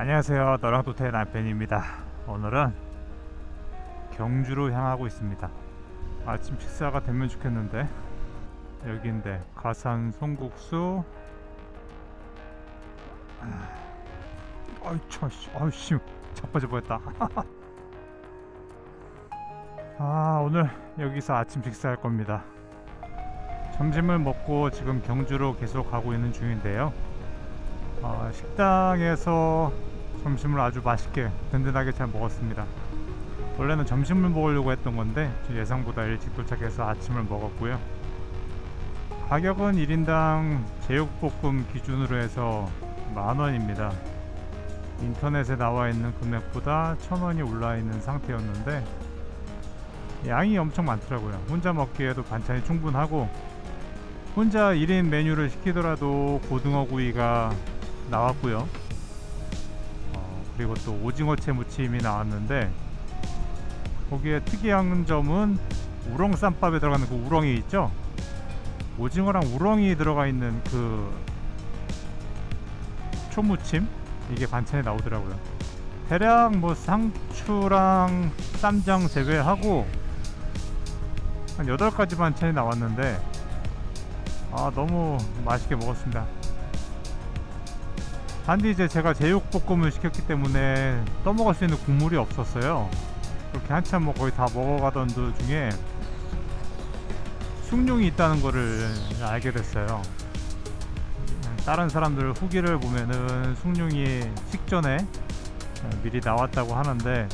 안녕하세요. 너랑 도태 남편입니다. 오늘은 경주로 향하고 있습니다. 아침 식사가 되면 좋겠는데 여기인데 가산 송국수 아, 아이 차씨 아이씨 자빠져 보였다. 아 오늘 여기서 아침 식사할 겁니다. 점심을 먹고 지금 경주로 계속 가고 있는 중인데요. 어, 식당에서 점심을 아주 맛있게 든든하게 잘 먹었습니다. 원래는 점심을 먹으려고 했던 건데 좀 예상보다 일찍 도착해서 아침을 먹었고요. 가격은 1인당 제육볶음 기준으로 해서 만원입니다. 인터넷에 나와 있는 금액보다 천원이 올라 있는 상태였는데 양이 엄청 많더라고요. 혼자 먹기에도 반찬이 충분하고 혼자 1인 메뉴를 시키더라도 고등어 구이가 나왔고요. 어, 그리고 또 오징어채 무침이 나왔는데 거기에 특이한 점은 우렁 쌈밥에 들어가는 그 우렁이 있죠? 오징어랑 우렁이 들어가 있는 그 초무침 이게 반찬에 나오더라고요. 대략 뭐 상추랑 쌈장 제외하고 한 8가지 반찬이 나왔는데 아 너무 맛있게 먹었습니다. 단지 이제 제가 제육볶음을 시켰기 때문에 떠먹을 수 있는 국물이 없었어요. 그렇게 한참 뭐 거의 다 먹어가던 도중에 숭늉이 있다는 거를 알게 됐어요. 다른 사람들 후기를 보면은 숭늉이 식전에 미리 나왔다고 하는데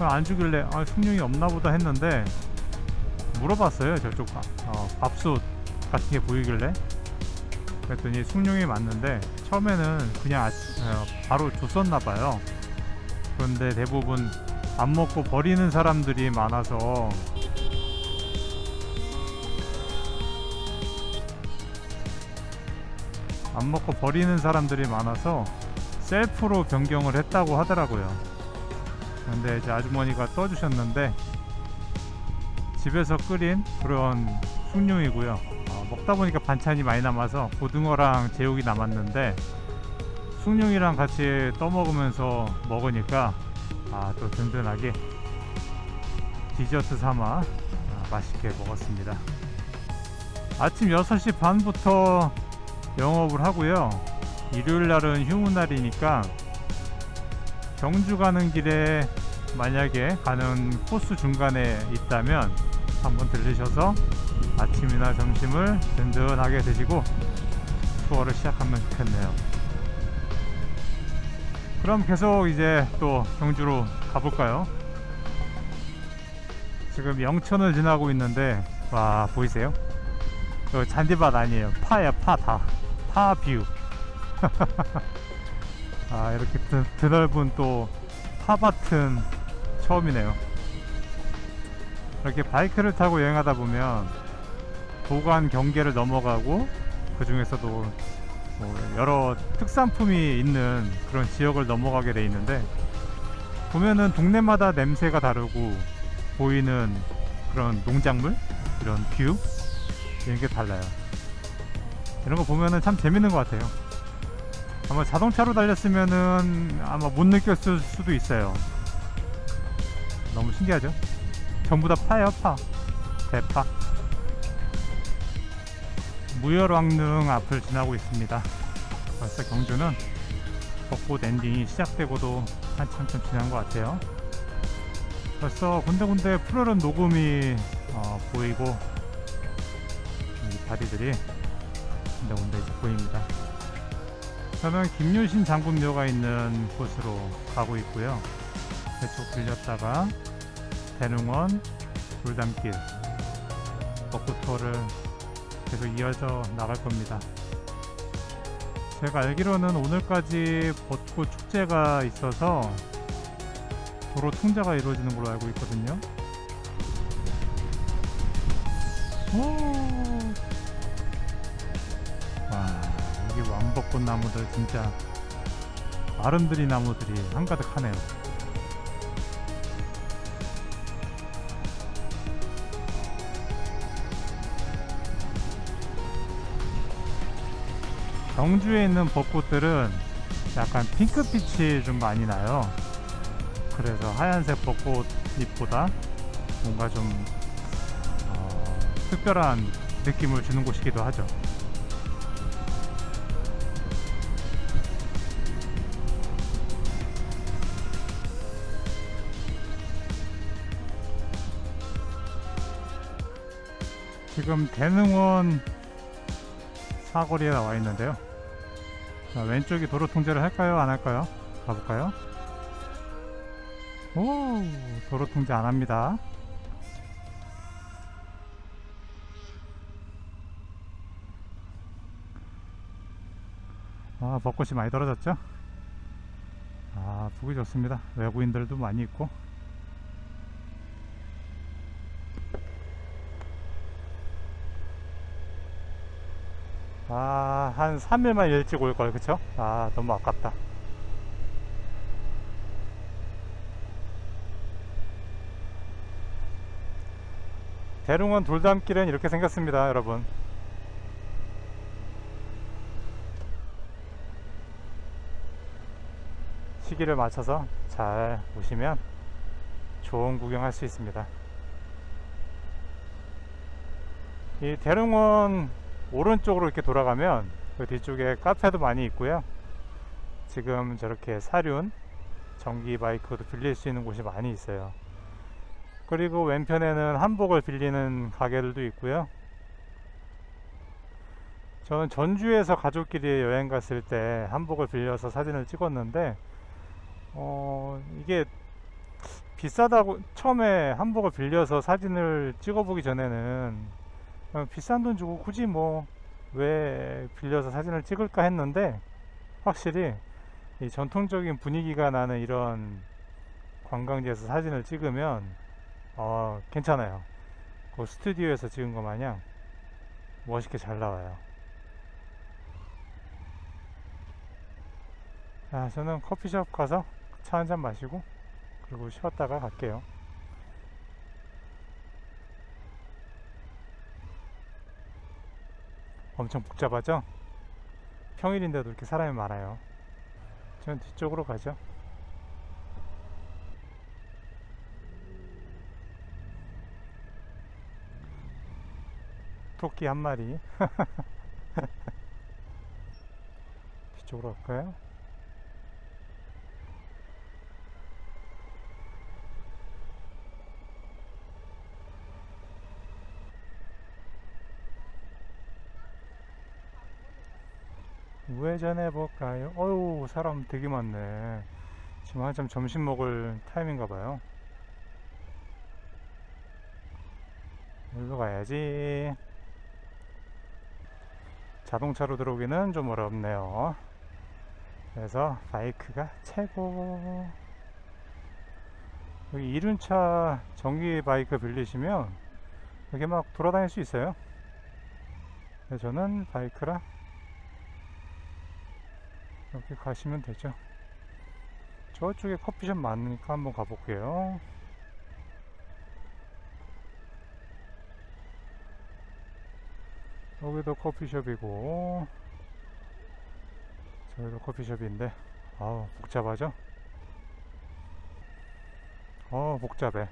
안 주길래 아, 숭늉이 없나 보다 했는데 물어봤어요 저쪽 어, 밥솥 같은 게 보이길래 그랬더니 숭늉이 맞는데 처음에는 그냥 아- 어, 바로 줬었나 봐요. 그런데 대부분 안 먹고 버리는 사람들이 많아서 안 먹고 버리는 사람들이 많아서 셀프로 변경을 했다고 하더라고요. 근데 이제 아주머니가 떠주셨는데 집에서 끓인 그런 숭늉이고요. 어, 먹다 보니까 반찬이 많이 남아서 고등어랑 제육이 남았는데 숭늉이랑 같이 떠먹으면서 먹으니까 아, 또 든든하게 디저트 삼아 아, 맛있게 먹었습니다. 아침 6시 반부터 영업을 하고요. 일요일 날은 휴무 날이니까 경주 가는 길에 만약에 가는 코스 중간에 있다면 한번 들르셔서 아침이나 점심을 든든하게 드시고 투어를 시작하면 좋겠네요. 그럼 계속 이제 또 경주로 가볼까요? 지금 영천을 지나고 있는데 와 보이세요? 이거 잔디밭 아니에요. 파야 파 다. 파뷰. 아 이렇게 드, 드넓은 또 파밭은 처음이네요. 이렇게 바이크를 타고 여행하다 보면 도관 경계를 넘어가고 그 중에서도 뭐 여러 특산품이 있는 그런 지역을 넘어가게 돼 있는데 보면은 동네마다 냄새가 다르고 보이는 그런 농작물 이런 뷰 이런 게 달라요. 이런 거 보면은 참 재밌는 것 같아요. 아마 자동차로 달렸으면은 아마 못 느꼈을 수도 있어요. 너무 신기하죠? 전부 다 파예요, 파. 대파. 무열왕릉 앞을 지나고 있습니다. 벌써 경주는 벚꽃 엔딩이 시작되고도 한참 좀 지난 것 같아요. 벌써 군데군데 푸르른 녹음이 어, 보이고 이 다리들이 군데군데 보입니다. 저는 김유신 장군묘가 있는 곳으로 가고 있고요. 그쪽 들렸다가 대릉원 돌담길 벚꽃 투어를 계속 이어져 나갈 겁니다. 제가 알기로는 오늘까지 벚꽃 축제가 있어서 도로 통제가 이루어지는 걸로 알고 있거든요. 오. 와, 여기 왕벚꽃 나무들 진짜 아름드리 나무들이 한가득하네요. 경주에 있는 벚꽃들은 약간 핑크빛이 좀 많이 나요. 그래서 하얀색 벚꽃잎보다 뭔가 좀 어, 특별한 느낌을 주는 곳이기도 하죠. 지금 대능원 사거리에 나와 있는데요. 자, 왼쪽이 도로 통제를 할까요? 안 할까요? 가볼까요? 오, 도로 통제 안 합니다. 아, 벚꽃이 많이 떨어졌죠? 아, 보기 좋습니다. 외국인들도 많이 있고. 아, 한 3일만 일찍 올 걸, 그쵸? 아, 너무 아깝다. 대릉원 돌담길은 이렇게 생겼습니다, 여러분. 시기를 맞춰서 잘 오시면 좋은 구경할 수 있습니다. 이 대릉원 오른쪽으로 이렇게 돌아가면 그 뒤쪽에 카페도 많이 있고요. 지금 저렇게 사륜 전기 바이크도 빌릴 수 있는 곳이 많이 있어요. 그리고 왼편에는 한복을 빌리는 가게들도 있고요. 저는 전주에서 가족끼리 여행 갔을 때 한복을 빌려서 사진을 찍었는데 어 이게 비싸다고 처음에 한복을 빌려서 사진을 찍어보기 전에는 어, 비싼 돈 주고 굳이 뭐 왜 빌려서 사진을 찍을까 했는데 확실히 이 전통적인 분위기가 나는 이런 관광지에서 사진을 찍으면 어 괜찮아요. 그 스튜디오에서 찍은 것 마냥 멋있게 잘 나와요. 자, 저는 커피숍 가서 차 한 잔 마시고 그리고 쉬었다가 갈게요. 엄청 복잡하죠? 평일인데도 이렇게 사람이 많아요. 전 뒤쪽으로 가죠. 토끼 한 마리. 뒤쪽으로 갈까요? 우회전해 볼까요? 어유 사람 되게 많네. 지금 한참 점심 먹을 타임인가 봐요. 여기로 가야지. 자동차로 들어오기는 좀 어렵네요. 그래서 바이크가 최고. 여기 이륜차 전기 바이크 빌리시면 여기 막 돌아다닐 수 있어요. 저는 바이크라 이렇게 가시면 되죠. 저쪽에 커피숍 많으니까 한번 가볼게요. 여기도 커피숍이고 저기도 커피숍인데 아우 복잡하죠? 어 복잡해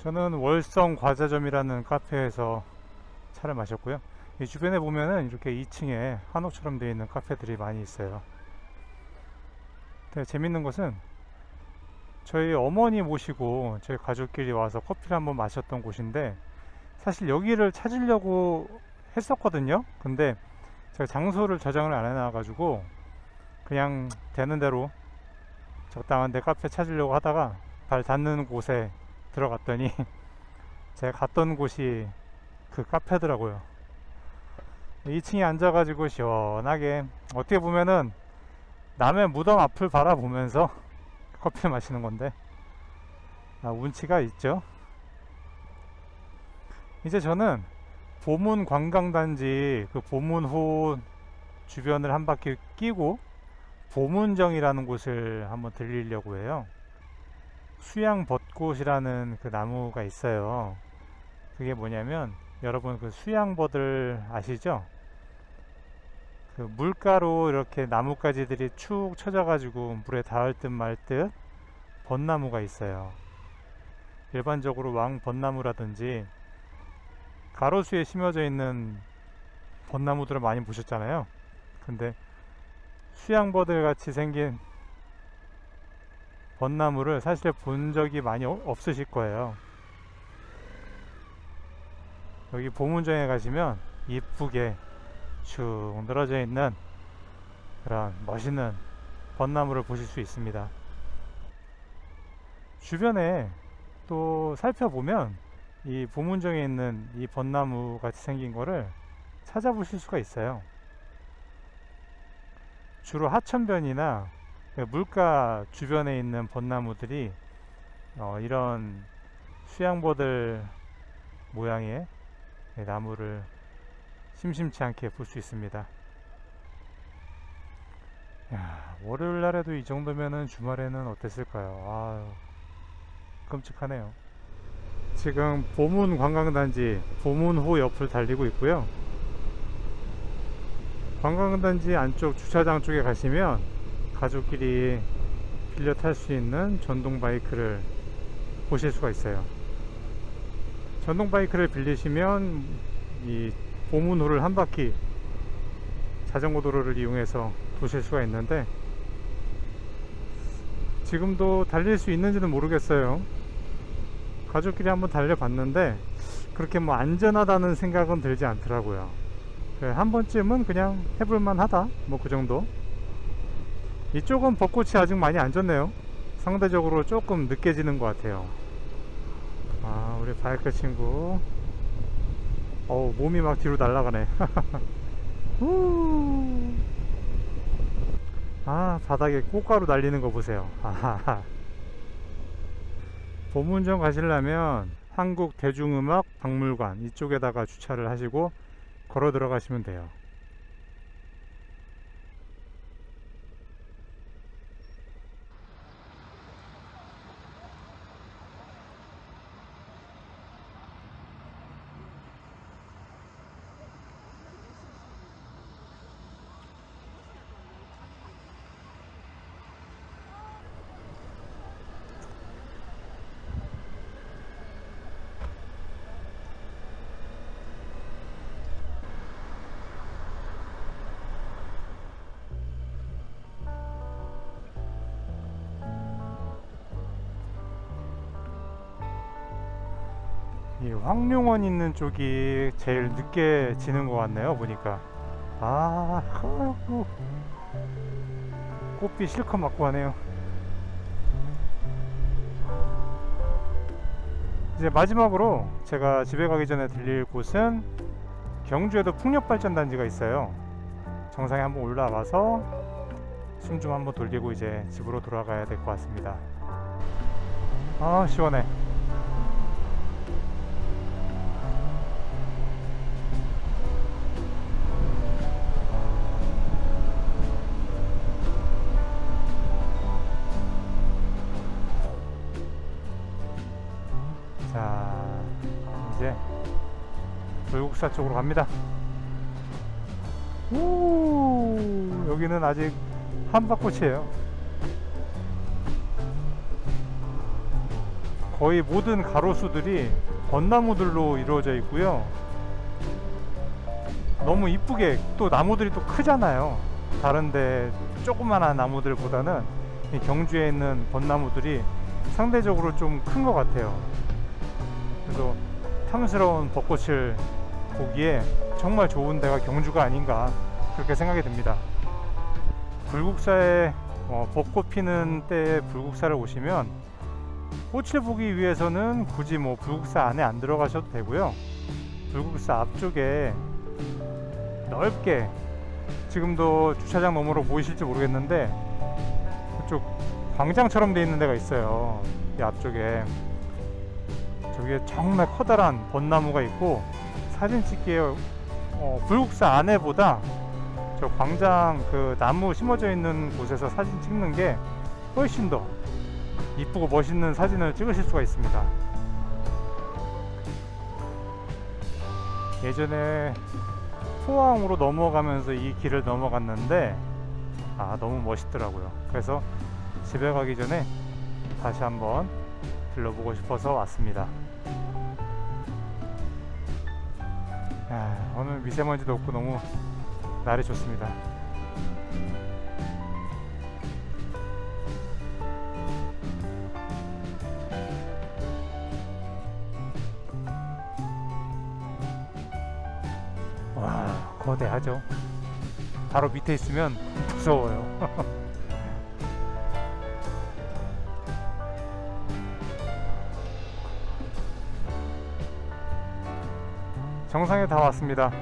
저는 월성 과자점이라는 카페에서 차를 마셨고요. 이 주변에 보면은 이렇게 2층에 한옥처럼 되어 있는 카페들이 많이 있어요. 근데 재밌는 것은 저희 어머니 모시고 저희 가족끼리 와서 커피를 한번 마셨던 곳인데 사실 여기를 찾으려고 했었거든요. 근데 제가 장소를 저장을 안 해놔가지고 그냥 되는 대로 적당한 데 카페 찾으려고 하다가 발 닿는 곳에 들어갔더니 제가 갔던 곳이 그 카페더라고요. 2층에 앉아가지고 시원하게 어떻게 보면은 남의 무덤 앞을 바라보면서 커피를 마시는 건데 아, 운치가 있죠. 이제 저는 보문 관광단지 그 보문호 주변을 한 바퀴 끼고 보문정이라는 곳을 한번 들리려고 해요. 수양 벚꽃이라는 그 나무가 있어요. 그게 뭐냐면 여러분 그 수양버들 아시죠? 그 물가로 이렇게 나뭇가지들이 축 처져가지고 물에 닿을 듯 말 듯 벚나무가 있어요. 일반적으로 왕 벚나무라든지 가로수에 심어져 있는 벚나무들을 많이 보셨잖아요. 근데 수양버들 같이 생긴 벚나무를 사실 본 적이 많이 어- 없으실 거예요. 여기 보문정에 가시면 이쁘게 쭉 늘어져 있는 그런 멋있는 벚나무를 보실 수 있습니다. 주변에 또 살펴보면 이 보문정에 있는 이 벚나무 같이 생긴 거를 찾아보실 수가 있어요. 주로 하천변이나 그 물가 주변에 있는 벚나무들이 어, 이런 수양버들 모양의 네, 나무를 심심치 않게 볼 수 있습니다. 야, 월요일 날에도 이 정도면은 주말에는 어땠을까요? 아유, 끔찍하네요. 지금 보문 관광단지 보문호 옆을 달리고 있고요. 관광단지 안쪽 주차장 쪽에 가시면 가족끼리 빌려 탈 수 있는 전동 바이크를 보실 수가 있어요. 전동 바이크를 빌리시면 이 보문호를 한 바퀴 자전거 도로를 이용해서 도실 수가 있는데 지금도 달릴 수 있는지는 모르겠어요. 가족끼리 한번 달려봤는데 그렇게 뭐 안전하다는 생각은 들지 않더라고요. 그래, 한 번쯤은 그냥 해볼만 하다. 뭐 그 정도. 이쪽은 벚꽃이 아직 많이 안 졌네요. 상대적으로 조금 늦게 지는 것 같아요. 아, 우리 바이크 친구. 어우, 몸이 막 뒤로 날아가네. 후. 아, 바닥에 꽃가루 날리는 거 보세요. 아하하. 보문점 가시려면 한국 대중음악 박물관 이쪽에다가 주차를 하시고 걸어 들어가시면 돼요. 이 황룡원 있는 쪽이 제일 늦게 지는 것 같네요 보니까. 아 아이고. 꽃비 실컷 맞고 가네요. 이제 마지막으로 제가 집에 가기 전에 들릴 곳은 경주에도 풍력발전단지가 있어요. 정상에 한번 올라가서 숨 좀 한번 돌리고 이제 집으로 돌아가야 될 것 같습니다. 아 시원해 불국사 쪽으로 갑니다. 오, 여기는 아직 한밭꽃이에요. 거의 모든 가로수들이 벚나무들로 이루어져 있고요. 너무 이쁘게 또 나무들이 또 크잖아요. 다른데 조그만한 나무들보다는 이 경주에 있는 벚나무들이 상대적으로 좀 큰 것 같아요. 그래서 탐스러운 벚꽃을 보기에 정말 좋은 데가 경주가 아닌가 그렇게 생각이 듭니다. 불국사에 어, 벚꽃 피는 때에 불국사를 오시면 꽃을 보기 위해서는 굳이 뭐 불국사 안에 안 들어가셔도 되고요. 불국사 앞쪽에 넓게 지금도 주차장 너머로 보이실지 모르겠는데 그쪽 광장처럼 돼 있는 데가 있어요. 이 앞쪽에 저기에 정말 커다란 벚나무가 있고 사진 찍기에 어, 불국사 안에보다 저 광장 그 나무 심어져 있는 곳에서 사진 찍는 게 훨씬 더 이쁘고 멋있는 사진을 찍으실 수가 있습니다. 예전에 포항으로 넘어가면서 이 길을 넘어갔는데 아 너무 멋있더라고요. 그래서 집에 가기 전에 다시 한번 들러보고 싶어서 왔습니다. 아, 오늘 미세먼지도 없고 너무 날이 좋습니다. 와 거대하죠. 바로 밑에 있으면 무서워요. 정상에 다 왔습니다.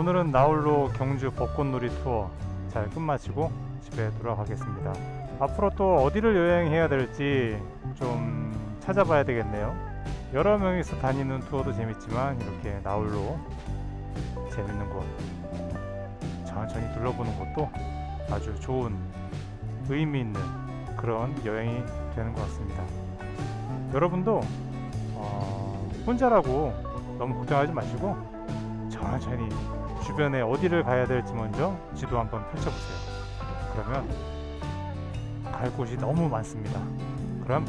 오늘은 나홀로 경주 벚꽃놀이 투어 잘 끝마치고 집에 돌아가겠습니다. 앞으로 또 어디를 여행해야 될지 좀 찾아봐야 되겠네요. 여러 명이서 다니는 투어도 재밌지만 이렇게 나홀로 재밌는 곳 천천히 둘러보는 것도 아주 좋은 의미 있는 그런 여행이 되는 것 같습니다. 여러분도 어, 혼자라고 너무 걱정하지 마시고 천천히 주변에 어디를 가야 될지 먼저 지도 한번 펼쳐보세요. 그러면 갈 곳이 너무 많습니다. 그럼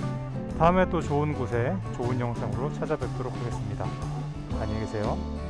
다음에 또 좋은 곳에 좋은 영상으로 찾아뵙도록 하겠습니다. 안녕히 계세요.